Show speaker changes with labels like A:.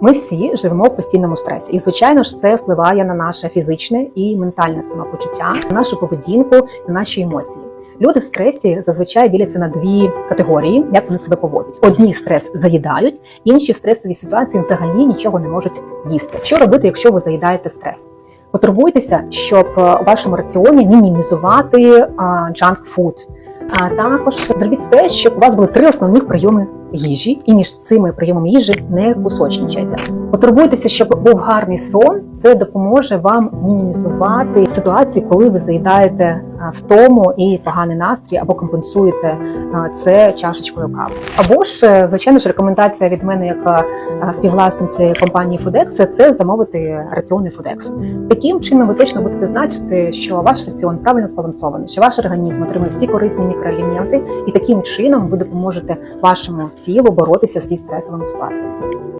A: Ми всі живемо в постійному стресі, і звичайно ж це впливає на наше фізичне і ментальне самопочуття, на нашу поведінку, на наші емоції. Люди в стресі зазвичай діляться на дві категорії, як вони себе поводять. Одні стрес заїдають, інші в стресовій ситуації взагалі нічого не можуть їсти. Що робити, якщо ви заїдаєте стрес? Потурбуйтеся, щоб е, у вашому раціоні мінімізувати джанк фуд. А також зробіть все, щоб у вас були три основних прийоми їжі, і між цими прийомами їжі не кусочничайте. Потурбуйтеся, щоб був гарний сон. Це допоможе вам мінімізувати ситуації, коли ви заїдаєте втому і поганий настрій, або компенсуєте це чашечкою кави. Або ж, е, звичайно ж, рекомендація від мене, як співвласниці компанії Фудекс, це замовити раціони Фудексу. Таким чином ви точно будете знати, що ваш раціон правильно збалансований, що ваш організм отримує всі корисні мікроелементи, і таким чином ви допоможете вашому тілу боротися зі стресовими ситуаціями.